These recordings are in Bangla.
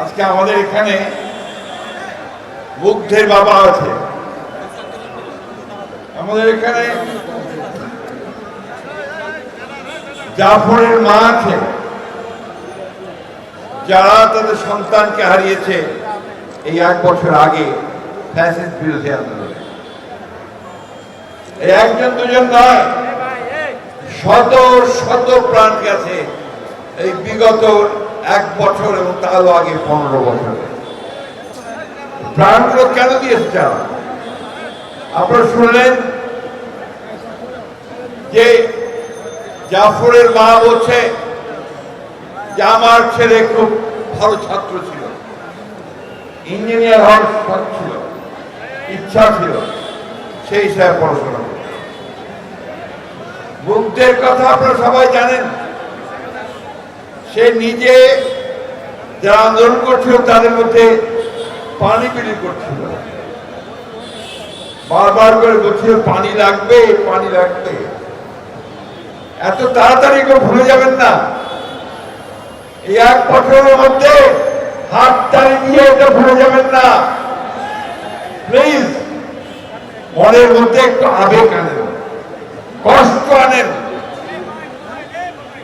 আজকে আমাদের এখানে বুদ্ধের বাবা আছে। আমাদের এখানে জাফরের মা আছে। যারা তাদের সন্তানকে হারিয়েছে এই এক বছর আগে এই একজন দুজন নয়, শত শত প্রাণ গেছে এই বিগত এক বছর এবং তারও আগে পনেরো বছরে। প্রাণগুলো কেন দিয়েছে যারা আপনারা শুনলেন যে জাফরের মা বলছে যে আমার ছেলে খুব ভালো ছাত্র ছিল। ইঞ্জিনিয়ার হওয়ার ছিল, ইচ্ছা ছিল, সেই হিসাবে পড়াশোনা। বুদ্ধের কথা আপনারা সবাই জানেন। সে নিজে যারা আন্দোলন করছিল, তাদের মধ্যে পানি বিলি করছিল। বারবার করে বলছিল, পানি লাগবে পানি লাগবে। এত তাড়াতাড়ি করে ভুলে যাবেন না। এই এক বছরের মধ্যে হাত তাড়ি দিয়ে এটা ভুলে যাবেন না। প্লিজ, মনের মধ্যে একটু আবেগ আনেন, কষ্ট আনেন।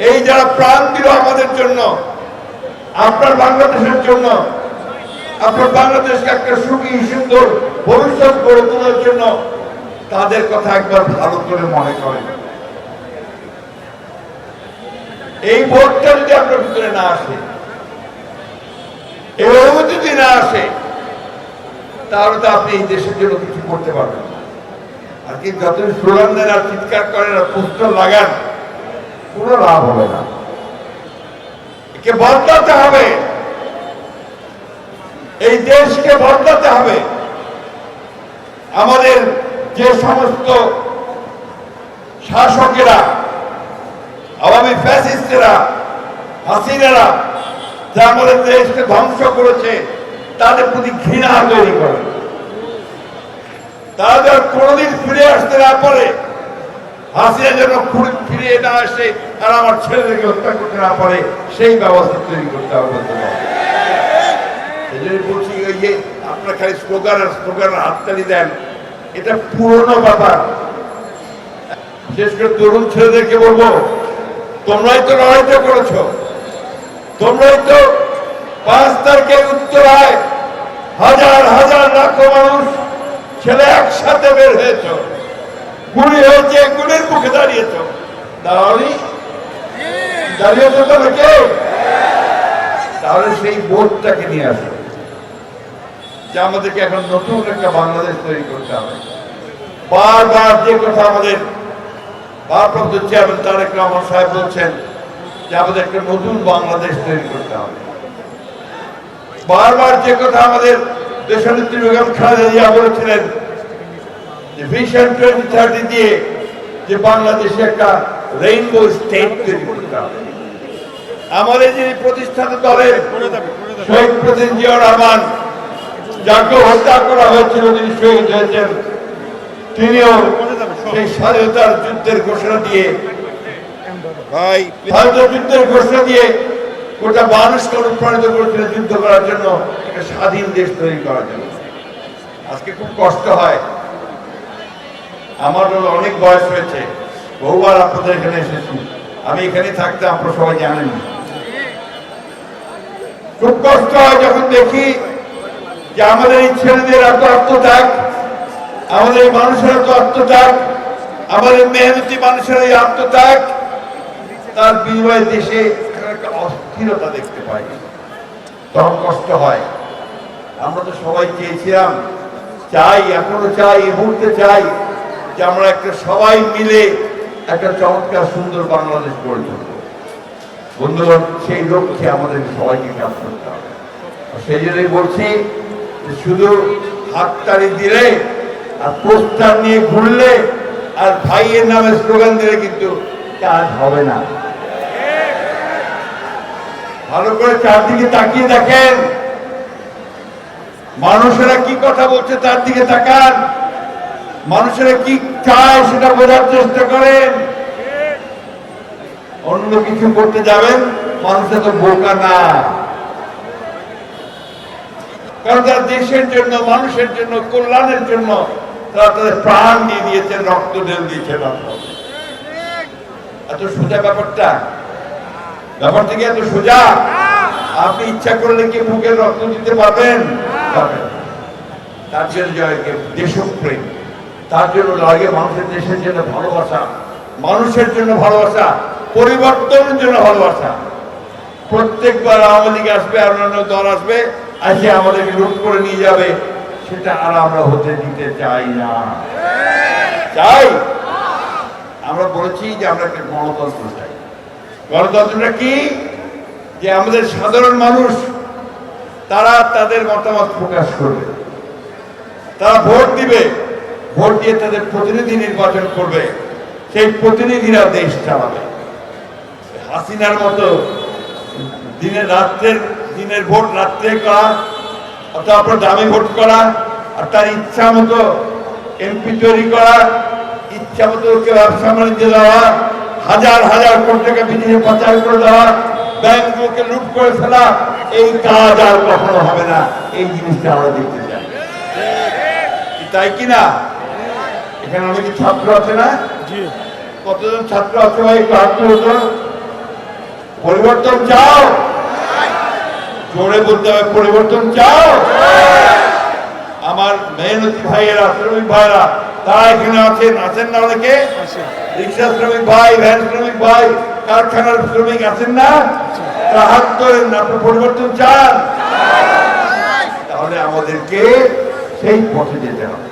এই যারা প্রাণ দিল আমাদের জন্য, আপনার বাংলাদেশের জন্য, আপনার বাংলাদেশকে একটা সুখী, সুন্দর ভবিষ্যৎ গড়ে তোলার জন্য তাদের কথা একবার ভালো করে মনে করেন। এই ভোটটা যদি আপনার ভিতরে না আসে, এই অনুমতি যদি না আসে, তাহলে তো আপনি এই দেশের জন্য কিছু করতে পারবেন আর কি যত স্লোগান দেন আর চিৎকার করেন আর পোস্টার লাগান কোনো লাভ হবে না। একে বদলাতে হবে। এই দেশকে বদলাতে হবে। আমাদের যে সমস্ত শাসকেরা, আওয়ামী ফ্যাসিস্টেরা, হাসিনারা যা আমাদের দেশকে ধ্বংস করেছে, তাদের প্রতি ঘৃণা তৈরি করে। তারা কোনোদিন ফিরে আসতে না পারে। হাসিনা যেন ফিরে না আসে, আর আমার ছেলেদেরকে হত্যা করতে না পারে, সেই ব্যবস্থা তৈরি করতে হবে বলছি যে আপনার খালি স্লোগান আর স্লোগান হাততালি দেন, এটা পুরনো ব্যাপার। বিশেষ করে তরুণ ছেলেদেরকে বলব, তোমরাই তো লড়াইটা করেছ, তোমরাই তো পাঁচ তারিখে উত্তরায় হাজার হাজার লাখো মানুষ ছেলে একসাথে বের হয়েছ। গুলি হয়েছে গুলির মুখে দাঁড়ানি দাঁড়িয়েছ কেউ তাহলে সেই বোধটাকে নিয়ে আসো। যে আমাদেরকে এখন নতুন একটা বাংলাদেশ তৈরি করতে হবে। বারবার যে কথা আমাদের ভারপ্রাপ্ত চেয়ারম্যান তারেক রহমান সাহেব বলছেন যে আমাদের একটা নতুন বাংলাদেশ তৈরি করতে হবে। বারবার যে কথা আমাদের দেশনেত্রী বেগম খালেদা জিয়া বলেছিলেন যে ভিশন টোয়েন্টি থার্টি দিয়ে যে বাংলাদেশে একটা রেইনবো স্টেট তৈরি করতে হবে। আমাদের যিনি প্রতিষ্ঠাতা দলের শহীদ প্রেসিডেন্ট জিয়া রহমান যাকে হত্যা করা হয়েছিল তিনি শহীদ হয়েছেন তিনিও সেই স্বাধীনতার যুদ্ধের ঘোষণা দিয়ে ভাই স্বাধীনতা যুদ্ধের ঘোষণা দিয়ে গোটা মানুষকে অনুপ্রাণিত করেছিল যুদ্ধ করার জন্য একটা স্বাধীন দেশ তৈরি করার জন্য। আজকে খুব কষ্ট হয়। আমার হলো অনেক বয়স হয়েছে। বহুবার আপনাদের এখানে এসেছি। আমি এখানে থাকতে আপনারা সবাই জানেন। খুব কষ্ট হয় যখন দেখি যে আমাদের এই ছেলেদের এত আত্মত্যাগ, আমাদের মানুষের এত আত্মত্যাগ, আমাদের মেহনতি মানুষের এই আত্মত্যাগ, তার বিনিময়ে দেশে একটা অস্থিরতা দেখতে পাই। তখন কষ্ট হয়। আমরা তো সবাই চেয়েছিলাম, চাই, এখনও চাই, এই মুহূর্তে চাই। যে আমরা একটা সবাই মিলে একটা চমৎকার সুন্দর বাংলাদেশ গড়ে তুলব। বন্ধুগণ সেই লক্ষ্যে আমাদের সবাইকে কাজ করতে হবে। সেই জন্যই বলছি যে শুধু হাততালি দিলে আর পোস্টার নিয়ে ঘুরলে আর ভাইয়ের নামে স্লোগান দিলে কিন্তু কাজ হবে না। ভালো করে চারদিকে তাকিয়ে দেখেন। মানুষেরা কি কথা বলছে তার দিকে তাকান। মানুষেরা কি চায় সেটা বোঝার চেষ্টা করেন। অন্য কিছু করতে যাবেন, মানুষের তো বোকা না। কারণ তারা দেশের জন্য, মানুষের জন্য, কল্যাণের জন্য তারা তাদের প্রাণ দিয়ে দিয়েছেন, রক্ত ঢেল দিয়েছেন এত সোজা ব্যাপারটা? ব্যাপারটা কি এত সোজা? আপনি ইচ্ছা করলে কি বুকের রক্ত দিতে পারবেন? তার জন্য দেশপ্রেম। তার জন্য লাগে মানুষের দেশের জন্য ভালোবাসা, মানুষের জন্য ভালোবাসা, পরিবর্তনের জন্য ভালোবাসা। প্রত্যেকবার আওয়ামী লীগ আসবে অন্যান্য দল আসবে এসে আমাদেরকে লুট করে নিয়ে যাবে, সেটা আর আমরা হতে দিতে চাই না। চাই? আমরা বলেছি যে আমরা একটা গণতন্ত্র চাই। গণতন্ত্রটা কি? যে আমাদের সাধারণ মানুষ, তারা তাদের মতামত প্রকাশ করবে। তারা ভোট দিবে। ভোট দিয়ে তাদের প্রতিনিধি নির্বাচন করবে, সেই প্রতিনিধিরা দেশ চালাবে। হাসিনার মতো দিনের রাত্রের, দিনের ভোট রাত্রে করা তারপর দামি ভোট করা, আর তার ইচ্ছা মতো এমপি তৈরি করা, ইচ্ছা মতো ওকে ব্যবসা বাণিজ্য দেওয়া, হাজার হাজার কোটি টাকা বিদেশে পাচার করে দেওয়া, ব্যাংকগুলোকে লুট করে ফেলা, এই কাজ আর কখনো হবে না। এই জিনিসটা আমরা দেখতে চাই। তাই কি না? এখানে অনেক ছাত্র আছে না? কতজন ছাত্র আছে ভাই? একটু পরিবর্তন চাও? জোরে বলতে হবে পরিবর্তন চাও? আমার মেহনতি ভাইয়েরা শ্রমিক ভাইয়েরা তারা এখানে আছেন আছেন না অনেকে? রিক্সা শ্রমিক ভাই ভ্যান শ্রমিক ভাই কারখানার শ্রমিক আছেন না? তারা হাত তোলেন না আপনি পরিবর্তন চান? তাহলে আমাদেরকে সেই পথে যেতে হবে।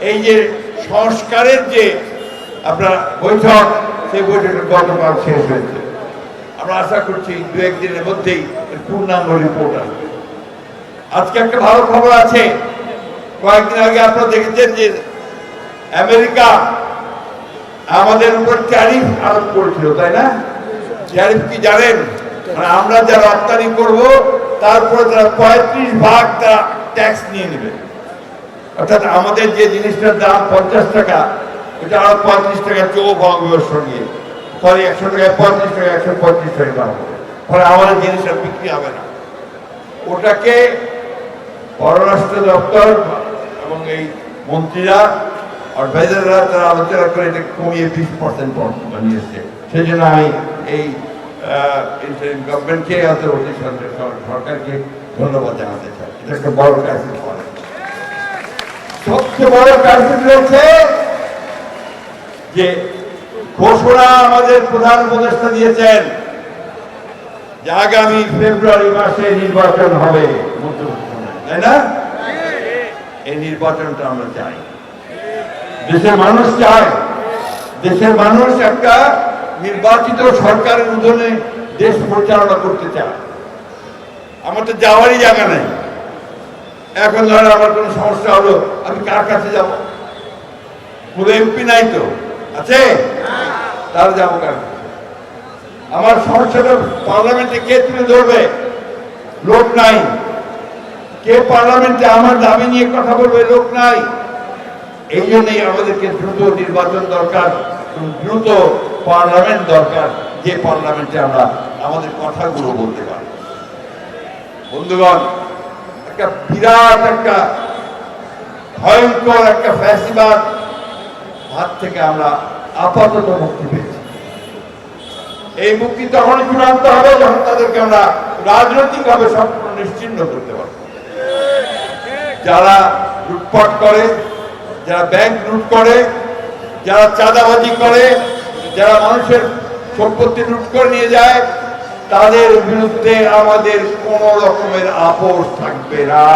এই যে সংস্কারের যে আপনার বৈঠক, সেই বৈঠকটা গতকাল শেষ হয়েছে। আমরা আশা করছি দু একদিনের মধ্যেই পূর্ণাঙ্গ রিপোর্ট আসবে। আজকে একটা ভালো খবর আছে। কয়েকদিন আগে আপনারা দেখেছেন যে আমেরিকা আমাদের উপর ট্যারিফ আরোপ করেছিল, তাই না? ট্যারিফ কি জানেন? মানে আমরা যা রপ্তানি করব, তারপরে তারা পঁয়ত্রিশ ভাগ তারা ট্যাক্স নিয়ে নেবে। অর্থাৎ আমাদের যে জিনিসটার দাম পঞ্চাশ টাকা ওটা আরও পঁয়ত্রিশ টাকা চৌ ভাগের সঙ্গে সরি একশো টাকায় পঁয়ত্রিশ টাকা একশো পঁয়ত্রিশ টাকা দাম ফলে আমাদের জিনিসটা বিক্রি হবে না। ওটাকে পররাষ্ট্র দপ্তর এবং এই মন্ত্রীরা অ্যাডভাইজাররা তারা আলোচনা করে এটা কমিয়ে বিশ পার্সেন্ট বানিয়েছে। সেই জন্য আমি এই গভর্নমেন্টকে অন্তর্বর্তী সরকার- সরকারকে ধন্যবাদ জানাতে চাই। এটা একটা বড় কাজ। সবচেয়ে বড় কাজ রয়েছে যে ঘোষণা আমাদের প্রধান উপদেষ্টা দিয়েছেন যে আগামী ফেব্রুয়ারি মাসে নির্বাচন হবে তাই না? এই নির্বাচনটা আমরা চাই। দেশের মানুষ চায়। দেশের মানুষ একটা নির্বাচিত সরকারের অধীনে দেশ পরিচালনা করতে চায়। আমার তো যাওয়ারই জায়গা নেই। এখন ধরেন আমার কোনো সমস্যা হলো, আমি কার কাছে যাব? কোনো এমপি নাই তো। আছে? তার যাব কার আমার সমস্যাটা পার্লামেন্টে কে তুলে ধরবে? লোক নাই। কে পার্লামেন্টে আমার দাবি নিয়ে কথা বলবে? লোক নাই। এই জন্যই আমাদেরকে দ্রুত নির্বাচন দরকার দ্রুত পার্লামেন্ট দরকার, যে পার্লামেন্টে আমরা আমাদের কথাগুলো বলতে পারি বন্ধুগণ একটা বিরাট একটা ভয়ঙ্কর একটা ফ্যাসিবাদ। হাত থেকে আমরা আপাতত মুক্তি পেয়েছি। এই মুক্তি তখনই চূড়ান্ত হবে যখন তাদেরকে আমরা রাজনৈতিকভাবে সম্পূর্ণ নিশ্চিন্ন করতে পারব। যারা লুটপাট করে, যারা ব্যাংক লুট করে, যারা চাঁদাবাজি করে, যারা মানুষের সম্পত্তি লুট করে নিয়ে যায় তাদের বিরুদ্ধে আমাদের কোন রকমের আপোষ থাকবে না।